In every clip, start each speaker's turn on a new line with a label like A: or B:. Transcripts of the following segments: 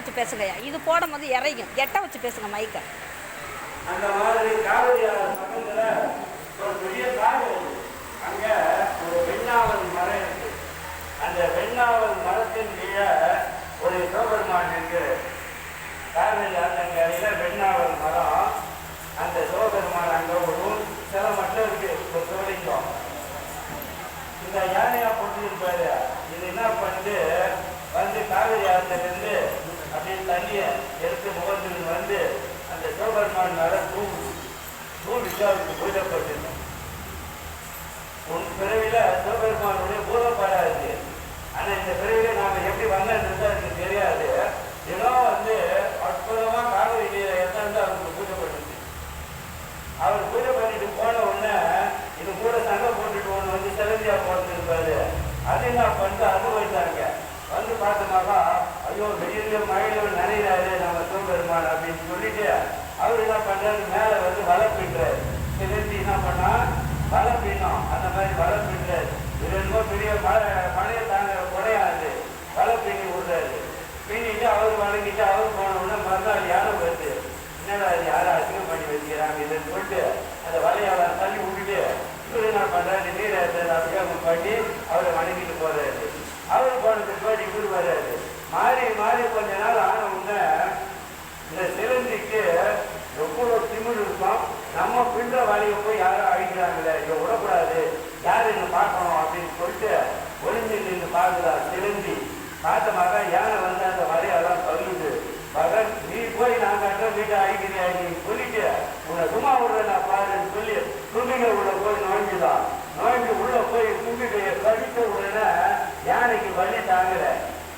A: வச்சு பேசுங்கய்யா. இது போடும் போது இறையும். எட்ட வச்சு பேசுங்க மைக்கை
B: அந்த மாதிரி காவிரி ஒரு பெரிய ஒரு வெண்ணாவல் மரம் இருக்கு. அந்த வெண்ணாவல் மரத்தின் கீழே ஒரு சிவபெருமான் இருக்கு. காவிரி ஆத்தங்கரையில வெண்ணாவல் மரம். அந்த சிவபெருமான் அங்கே ஒரு சில மட்டும் இருக்கு. ஒரு சிவலிங்கம் இந்த யானையா போட்டுருப்பாரு. இது என்ன பண்ணிட்டு வந்து காவிரி ஆத்துல இருந்து அப்படியே எடுத்து முகத்துக்கு வந்து அந்த சிவபெருமான் மேல தூங்கு தூண்டிட்டு அவருக்கு பூஜை உன் பிறவில சிவபெருமானுடைய பூதப்பாடா இருக்கு ஆனா இந்த பிறவில நாம எப்படி வந்தோன்றது அதுக்கு தெரியாது தினம் வந்து அற்புதமா காவிரி நீரை எடுத்தாந்து அவருக்கு பூஜை பண்ணிருக்கு அவர் பூஜை பண்ணிட்டு போன உடனே இது கூட சண்டை போட்டுட்டு ஒன்று வந்து சிலந்தியா போட்டுருப்பாரு அது என்ன பண்ணிட்டு அது போயிட்டாங்க வந்து பார்த்தோமாக்கா ஐயோ வெயில மழையில நனைகிறாரு நம்ம சிவபெருமான் அப்படின்னு சொல்லிட்டு அவர் என்ன பண்றாரு மேல வந்து வலை பின்றாரு சிலந்தி என்ன பண்ணா வலை பின்னும் அந்த மாதிரி மழை பின்றாரு இது என்னமோ பெரிய மழை மழையை தாங்குற குறையாது வலை பின்னி விடுறாரு. பின்னிட்டு அவர் வழங்கிட்டு அவர் போன உடனே மறுநாள் யாரும் வருது என்னடா இது யாரும் அசிங்கம் பண்ணி வச்சுக்கிறாங்க இதுன்னு சொல்லிட்டு அந்த வலையாளர் தள்ளி விட்டுட்டு இவரு என்ன பண்றாரு நீர் ஏற்றது அபிஷேகம் பண்ணி அவரை வணங்கிட்டு போறாரு. அவர் போனதுக்கு பின்னாடி இவர் வர்றாரு. மாறி மாறி கொஞ்ச நாள் ஆன உடனே இந்த சிலந்திக்கு எவ்வளோ திமிர் இருக்கும் நம்ம பின்ற வழியை போய் யாரும் அழிக்கிறாங்களே இதை விடக்கூடாது யார் என்ன பார்க்கணும் அப்படின்னு சொல்லிட்டு ஒளிஞ்சு நின்று பார்க்குறா சிலந்தி பார்த்தமாக யானை வந்து அந்த வலையெல்லாம் தள்ளுது மகன் நீ போய் நான் கட்டுற வீட்டை அழிக்கிறியா நீ சொல்லிட்டு உன்னை சும்மா விடுற நான் பாருன்னு சொல்லி தும்பிகை உள்ள போய் நோய்ஞ்சுதான் நோய்ஞ்சு உள்ள போய் தும்பிக்கையை கடித்த உடனே யானைக்கு வலி தாங்கல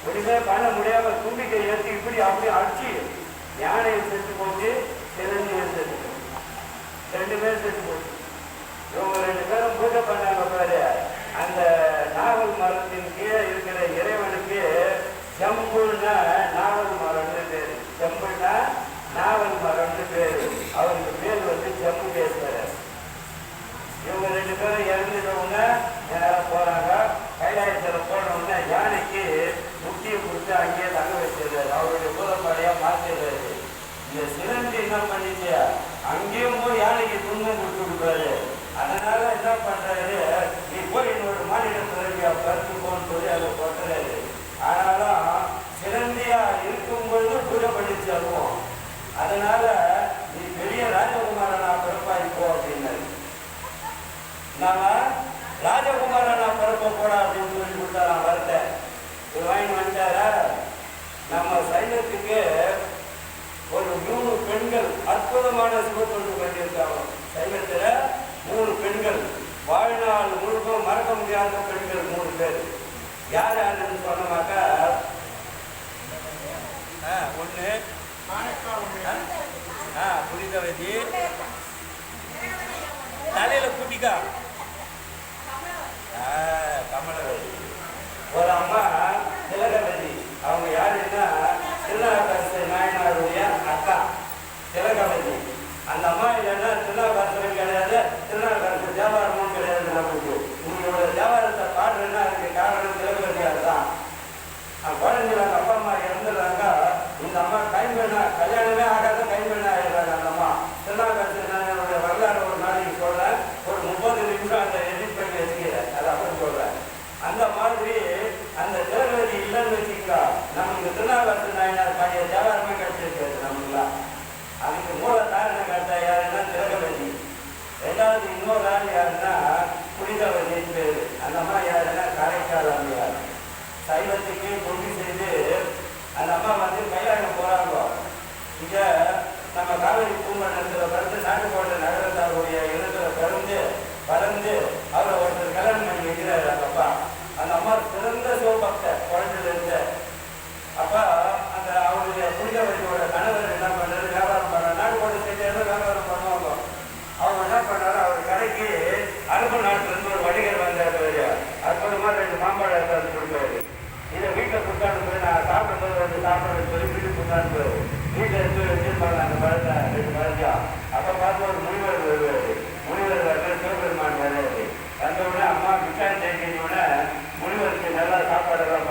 B: ஒன்றுமே பண்ண முடியாம தும்பிக்கை ஏற்றி இப்படி அப்படி அடிச்சு யானையை செத்து போச்சு சிறந்தியை செத்து போச்சு. ரெண்டு பேரும் செத்து போச்சு. இவங்க ரெண்டு பேரும் பூஜை பண்ணாங்க பாரு. அந்த நாவல் மரத்தின் கீழே இருக்கிற இறைவனுக்கு செம்புன்னா நாவல் மரம்னு பேரு. செம்புன்னா நாவல் மரம்னு பேரு. அவருக்கு பேர் வந்து செம்புகேஸ்வரர் இவங்க ரெண்டு பேரும் இறந்துட்டவங்க நேரம் போறாங்க கைலாயத்தில் போனவங்க யானைக்கு முட்டியை கொடுத்து அங்கேயே தங்க வச்சிருக்காரு அவருடைய பூதப்படையா மாத்திடுறாரு இந்த சிலந்தி என்ன பண்ணிச்சு அங்கேயும் போய் யானைக்கு துன்பம் கொடுத்து விடுறாரு அதனால என்ன பண்றாரு நீ போய் என்னோட மாநில பிறவியா கருத்துக்கோன்னு சொல்லி அதை போட்டுறாரு ஆனாலும் சிலந்தியா இருக்கும்பொழுது பூஜை பண்ணிச்சு அதுவும் அதனால நீ பெரிய ராஜகுமாரனா பிறப்பாய்ப்போ அப்படின்னாரு நாம ராஜகுமாரனா போடா அப்படின்னு சொல்லி கொடுத்தாராம் வரட்ட இது வாங்கி வந்துட்டாரா? நம்ம சைன்யத்துக்கு ஒரு மூணு பெண்கள் அற்புதமான சிவத்தொண்டு பண்ணியிருக்காங்க. சைவத்துல மூணு பெண்கள் வாழ்நாள் முழுக்க மறக்க முடியாத பெண்கள் மூணு பேர். யார் யாருன்னு சொன்னமாக்கா? ஒன்று புரிதவதி தலையில கூட்டிக்கா ஆ, கமலவதி ஒரு அம்மா திலகவதி. அவங்க யாருன்னா திருநாவுக்கரசு நாயனாருடைய அக்கா திலகவதி. அந்த அம்மா இல்லைன்னா திருநாவுக்கரசு கிடையாது திருநாவுக்கரசு.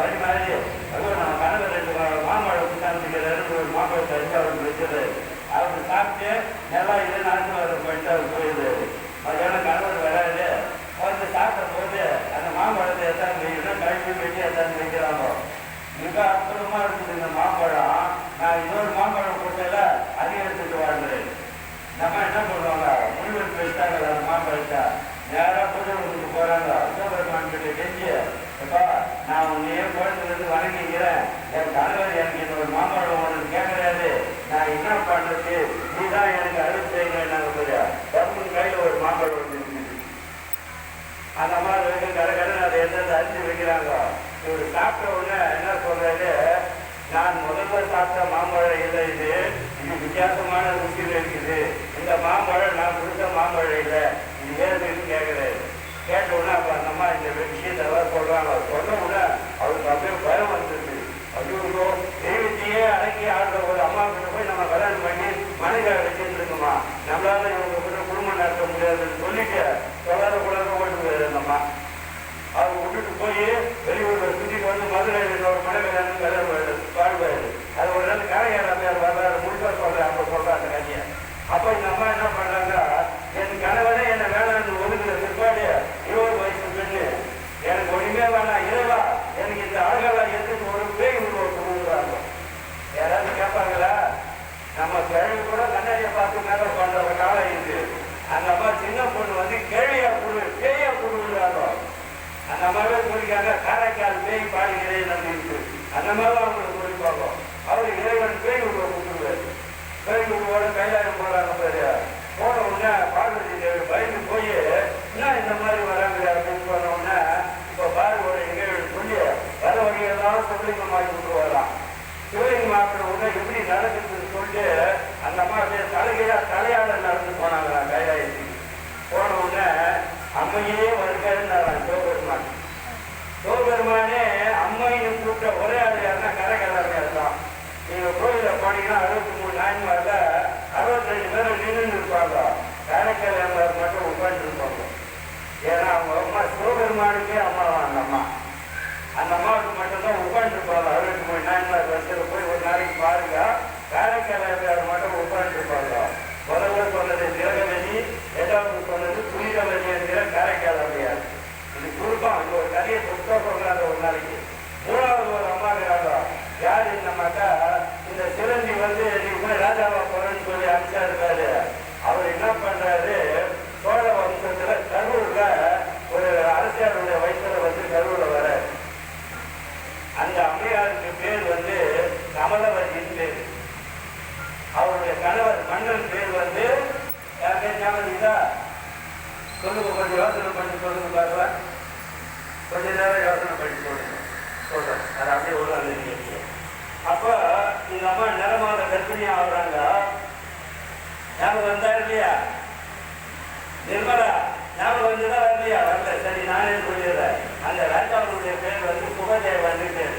B: வழி மேலேயோ அதுவும் நம்ம கணவர் ரெண்டு மாம்பழம் கொடுத்தாந்துக்கிறாரு மாம்பழத்தை அடிச்சு அவர் வச்சிருந்தாரு சாப்பிட்டு நல்லா இது நடந்து வர போயிட்டு அவர் போயிருந்தாரு மத்தியானம் கணவர் வராது வந்து சாப்பிட்ட போது அந்த மாம்பழத்தை எத்தான் வைக்கணும் கழிச்சு வெட்டி எத்தான் வைக்கிறாங்க மிக அற்புதமா இருக்குது இந்த மாம்பழம் நான் இன்னொரு மாம்பழம் போட்டால அதிகரிச்சுட்டு வாழ்றேன் நம்ம என்ன பண்ணுவாங்க? முழுவதும் வச்சுட்டாங்க மாம்பழத்தை நேராக நான் உன்னையே குழந்தைங்க வணங்கிக்கிறேன். என் கணவர் எனக்கு இந்த ஒரு மாம்பழம் ஒன்று கேட்கறாரு. நான் என்ன பண்றது? நீ தான் எனக்கு அருள் செய்யணும் நாங்கள் கையில் ஒரு மாம்பழம் ஒன்று இருக்குது. அந்த மாதிரி வந்து கடை கடை அதை எந்தெந்த அரிசி வைக்கிறாங்க. இவர் சாப்பிட்ட உடனே என்ன சொல்றாரு? நான் முதல்ல சாப்பிட்ட மாம்பழம் இல்லை இது. இது வித்தியாசமான ருசியில் இருக்குது. இந்த மாம்பழம் நான் கொடுத்த மாம்பழம் இல்லை. இது வேறுன்னு கேட்குறாரு. கேட்ட உடனே அப்போ அந்த அம்மா இந்த விஷயத்தை சொல்றாங்க. சொன்ன உடனே அவருக்கு அப்படியே பயம் வந்துருது ஐயோ தெய்வத்தையே அடக்கி ஆடுற ஒரு அம்மா கிட்ட போய் நம்ம கல்யாணம் பண்ணி மனைவி வச்சுட்டு நம்மளால இவங்க கிட்ட குடும்பம் நடத்த முடியாதுன்னு சொல்லிட்டு சொல்லாத குழந்தை ஓட்டு போயிருந்தம்மா அவங்க விட்டுட்டு போய் வெளியூர்ல சுற்றிட்டு வந்து மதுரையில் ஒரு மனைவி கல்யாணம் வாழ்வாரு அது ஒரு நாள் கரையாளர் வர்றாரு முழுக்க சொல்றேன் அப்ப சொல்ற அந்த கதையை அப்ப இந்த அம்மா என்ன பண்றாங்க என் கணவனே என்ன வேணாம்னு ஒதுக்குற பிற்பாடு இருபது வயசு பெண்ணு எனக்கு ஒண்ணுமே வேணாம் இறைவா எனக்கு இந்த அழகெல்லாம் எடுத்து ஒரு பேய் உருவம் கொடுக்குறாங்க யாராவது கேட்பாங்களா நம்ம கிழவி கூட கண்ணாடியை பார்த்து மேல பண்ற காலம் இருக்கு அந்த அம்மா சின்ன பொண்ணு வந்து கேள்வியா கொடு பேயா கொடுக்குறாங்க அந்த அம்மாவே காரைக்கால் பேய் பாடுகிறேன் அப்படின்னு அந்த மாதிரி அவங்களுக்கு பார்ப்போம். அவர் இறைவன் பேய் உருவம் கொடுத்துருவாரு பேய் உருவோட கைலாயம் போறாங்க பாரு போன உடனே பார்வதி தேவி பயந்து போய் என்ன இந்த மாதிரி வராங்க? அப்படின்னு சொன்ன உடனே இப்ப பாரு நிகழ்வு சொல்லி வர வகையெல்லாம் சிவலிங்கமாக்கி கொண்டு வரலாம் சிவலிங்கம் ஆக்கிற உடனே எப்படி நடக்குதுன்னு சொல்லிட்டு அந்த மாதிரி தலைகையா தலையாட நடந்து போனாங்க கைலாயத்தில் போன உடனே அம்மையே வருகிறாரு சிவபெருமான் சிவபெருமானே அம்மைன்னு கூப்பிட்ட ஒரே ஆள் யாருன்னா கரகலாமையார் தான் நீங்க கோயில போனீங்கன்னா அறுபத்தி மூணு நாயன்மார்ல அறுபத்தி ரெண்டு பேரும் நின்று இருப்பாங்க கரகலாமையார் மட்டும் உட்காந்து இருப்பாங்க ஏன்னா அவங்க அம்மா சிவபெருமானுக்கே அம்மாவா அந்த அம்மா அந்த அம்மாவுக்கு மட்டும்தான் உட்காந்துருப்பாங்க அறுபத்தி மூணு நாயன்மார் வருஷத்துல போய் ஒரு நாளைக்கு பாருங்க காரைக்காலையார் மட்டும் உட்காந்துருப்பாங்க முதல்ல சொன்னது திரகவதி இரண்டாவது சொன்னது புனிதவதி என்கிற காரைக்காலையார் இது சுருக்கம் இது ஒரு கதையை சுத்தா சொல்றாங்க ஒரு நாளைக்கு. மூணாவது ஒரு அம்மா இருக்கிறாங்க யாரு நம்மக்கா இந்த சிலந்தி வந்து நீ போய் ராஜாவா போறேன்னு சொல்லி அனுப்பிச்சா இருக்காரு அவர் என்ன பண்றாரு? சோழ வம்சத்துல கரூர்ல ஒரு அரசியாருடைய வயசுல வந்து கரூர்ல வராரு அந்த அம்மையாருக்கு பேர் வந்து கமலவதியின் பேர். அவருடைய கணவர் மன்னன் பேர் வந்து யார் பேர் ஞாபகம் சொல்லுங்க கொஞ்சம் யோசனை பண்ணி சொல்லுங்க பாருவா கொஞ்ச நேரம் யோசனை பண்ணி சொல்லுங்க. சொல்றேன். அது அப்படியே உள்ள நீங்க அப்ப இந்த அம்மா நிறமாத கர்ப்பிணி ஆகுறாங்க. ஞாபகம் வந்தா இல்லையா? நிர்மலா ஞாபகம் வந்துதா வரலையா வரல. சரி நானே சொல்லிடுறேன். அந்த ராஜாவுடைய பேர் வந்து சுகதேவன் பேர்.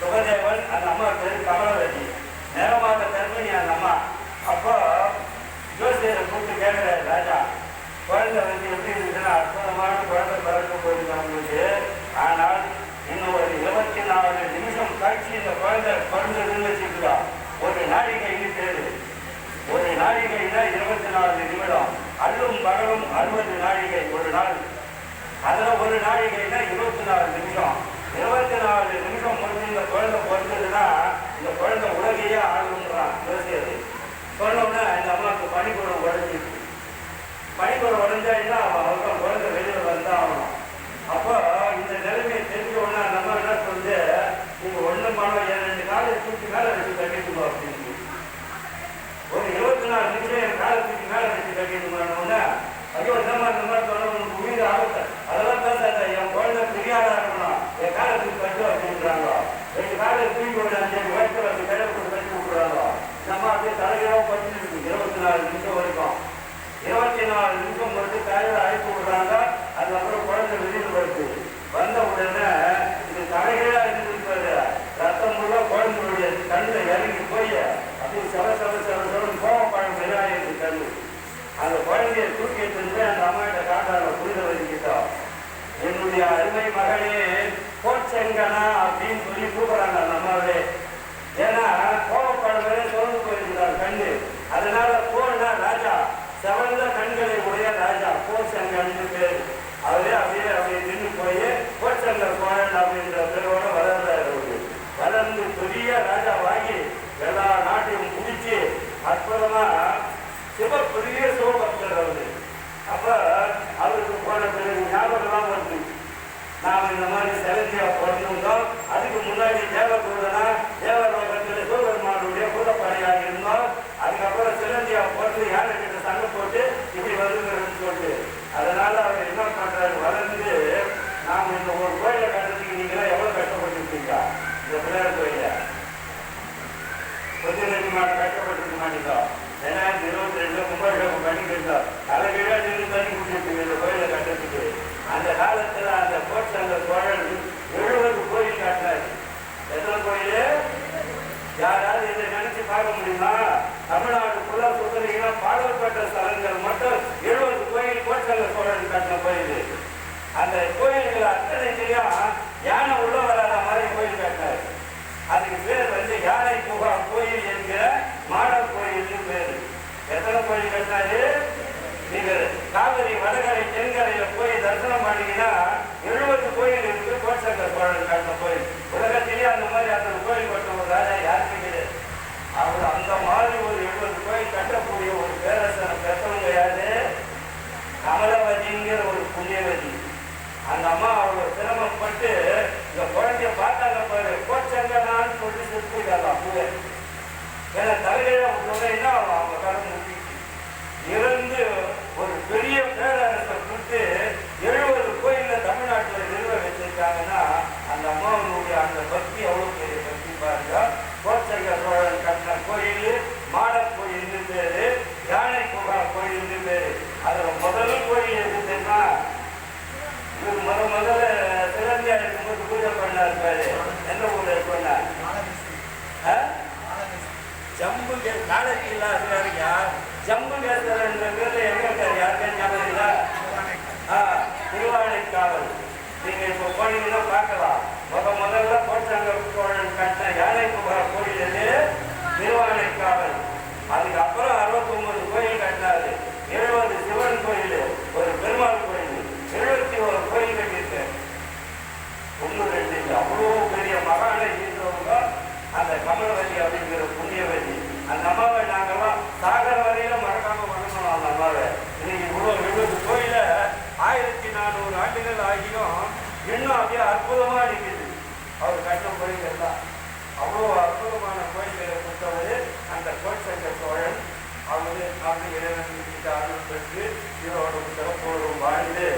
B: சுகதேவன் அந்த அம்மா பேர் கமலவதி. நேரமாக தர்மணி அந்த அம்மா. அப்போ ஜோசியரை கூப்பிட்டு கேட்குறாரு ராஜா குழந்தை வந்து எப்படி இருந்துச்சுன்னா அற்புதமான குழந்தை பிறக்க போகுது அவங்களுக்கு ஆனால் இன்னும் ஒரு இருபத்தி நாலு நிமிஷம் கழிச்சு இந்த குழந்தை பிறந்ததுன்னு வச்சுக்கலாம் ஒரு நாழிகைன்னு பேரு ஒரு நாழிகைனா இருபத்தி நாலு நிமிடம். அல்லும் பகலும் அறுபது நாழிகை ஒரு நாள். அதில் ஒரு நாழிகைனா இருபத்தி நாலு நிமிஷம். இருபத்தி நாலு நிமிஷம் முடிஞ்சு இந்த குழந்தை பிறந்ததுன்னா குழந்தை உலகையே ஆளுன்றான் யோசியது சொன்ன இந்த அம்மாவுக்கு பனிக்குடம் உடஞ்சிருக்கு. பனிக்குடம் உடஞ்சா என்ன ஆகும் அவன் குழந்தை வெளியில் வந்தா ஆகணும் அப்போ இந்த நிலைமையை தெரிஞ்ச உடனே அந்த அம்மா என்ன சொல்லுது? நீங்க ஒண்ணு மாணவ என் ரெண்டு காலை தூக்கி மேல வச்சு கட்டிட்டு அப்படின்னு. ஒரு இருபத்தி நாலு நிமிஷம் என் காலை தூக்கி மேல வச்சு கட்டிட்டு ஐயோ இந்த மாதிரி இந்த மாதிரி சொன்ன உனக்கு உயிர் ஆபத்து அதெல்லாம் பேசாத என் குழந்தை பெரியாரா இருக்கணும் என் காலத்துக்கு கட்டு அப்படின்றாங்க ரெண்டு காலை தூக்கி விட அஞ்சு வயசுல அந்த கிழமை கட்டி விட்டுறாங்க நம்ம அப்படியே தலைகிறோம் பட்டு இருக்கு. இருபத்தி நாலு நிமிஷம் வரைக்கும். இருபத்தி நாலு நிமிஷம் மட்டும் தலையில அழைப்பு விடுறாங்க. அதுக்கப்புறம் குழந்தை வெளியில வருது வந்த உடனே இது தலைகீழா இருந்திருப்பாரு ரத்தம் முழுவ குழந்தைகளுடைய கண்ணுல இறங்கி போய் அப்படியே சல சல சல சல கோவப்பழம் வெளியாயிருக்கு கண்ணு அந்த குழந்தைய தூக்கி எடுத்துட்டு அந்த அம்மாட்ட காட்டாங்க புரித வச்சுக்கிட்டோம் என்னுடைய அருமை மகனே கோச்செங்கனா அப்படின்னு சொல்லி கூப்பிடுறாங்க அந்த அம்மாவே ஏன்னா கோவப்பழம் வரை சோர்ந்து போயிருக்கிறார் கண்ணு அதனால போன செவந்த கண்களை உடைய ராஜா கோச்சங்கன்னு பேர் அவரே அப்படியே அப்படியே நின்று போய் கோச்சங்க கோயன் அப்படின்ற பேரோட வளர்றாரு வளர்ந்து பெரிய ராஜாவாகி எல்லா நாட்டையும் முடிச்சு அற்புதமா சிவ பெரிய சிவபக்தர் அவரு. அப்ப அவருக்கு போன பிறகு ஞாபகம்லாம் வருது. நாம் இந்த மாதிரி செலஞ்சியா பிறந்திருந்தோம். அதுக்கு முன்னாடி தேவகுருடனா தேவலோகத்தில் சிவபெருமா கூடப்படையாக இருந்தோம் அதுக்கப்புறம் சிலந்தியா பிறந்து யானை கிட்ட சண்டை போட்டு இப்படி வந்துங்கிறதுன்னு சொல்லிட்டு அதனால அவர் என்ன பண்றாரு வளர்ந்து நாம் இந்த ஒரு கோயிலை கட்டுறதுக்கு நீங்களாம் எவ்வளவு கஷ்டப்பட்டுருக்கீங்க இந்த பிள்ளையார் கோயில கொஞ்ச நெருக்கமாக கஷ்டப்பட்டிருக்க மாட்டீங்க ரெண்டாயிரத்தி இருபத்தி ரெண்டுல கும்பாபிஷேகம் பண்ணிக்கிட்டோம் தலைகீழா நின்று தண்ணி குடிச்சிருக்கீங்க இந்த கோயிலை கட்டுறதுக்கு அந்த காலத்துல அந்த கோச்சங்க சோழன் எழுபது கோயில் காட்டினாரு எத்தனை கோயில் யாராவது இதை நினைச்சு பார்க்க முடியுமா தமிழ்நாடு ஃபுல்லா சுத்தனீங்கன்னா பாடல்பட்ட ஸ்தலங்கள் மட்டும் எழுபது கோயில் கோச்சங்க சோழன் கட்டின கோயில் அந்த கோயில்கள் அத்தனைத்தையும் யானை உள்ள வராத மாதிரி கோயில் கட்டினாரு அதுக்கு பேர் வந்து யானை குகா கோயில் என்கிற மாடல் கோயில்னு பேரு எத்தனை கோயில் கட்டினாரு நீங்க காவிரி வடகரை தென்கரையில போய் தரிசனம் பண்ணீங்கன்னா எழுபது கோயில் இருக்கு கோச்சங்க சோழன் கட்டின கோயில் உலகத்திலேயே அந்த மாதிரி அந்த கோயில் கட்டின ஒரு ராஜா யாருக்கும் கிடையாது அவர் அந்த மாதிரி ஒரு எழுபது கோயில் கட்டக்கூடிய ஒரு பேரரசனை பெற்றவங்க யாரு கமலவதிங்கிற ஒரு புண்ணியவதி அந்த அம்மா அவ்வளோ சிரமப்பட்டு இந்த குழந்தைய பார்த்தாங்க பாரு கோச்சங்கனான்னு சொல்லி செத்துருக்காங்க அப்பவே ஏன்னா தலையில விட்டோன்னே என்ன ஆகும்? அவங்க கடந்து முட்டிச்சு இறந்து ஒரு பெரிய பேரரசை கொடுத்து எழுபது கோயிலில் தமிழ்நாட்டில் நிறுவ வச்சிருக்காங்கன்னா அந்த அம்மாவனுடைய அந்த பக்தி அவ்வளோ பெரிய பக்தி பாருங்க. கோச்சங்க சோழன் கட்டின கோயில் மாடக் கோயில்னு பேரு யானை குகா கோயில்னு பேரு. அதில் முதல் கோயில் இருக்குதுன்னா இவர் முத முதல்ல சிறந்தியா இருக்கும்போது பூஜை பண்ணார் பாரு. எந்த ஊர்ல பண்ணார் நாளைக்கு இல்லாத யார் ஜம்மு நேசர் என்ற பேரில் எங்கே இருக்கார் யாருக்கே திருவாணை காவல் நீங்கள் இப்போ போனீங்கன்னா பார்க்கலாம் முத முதல்ல போட்டாங்க கோழன் கட்டின யானைக்கு வர கோயிலே திருவாணை காவல் அதுக்கப்புறம் அறுபத்தொம்பது கோயில் கட்டினாரு. எழுபது சிவன் கோயில் ஒரு பெருமாள் கோயில் எழுபத்தி ஒரு கோயில் 周りで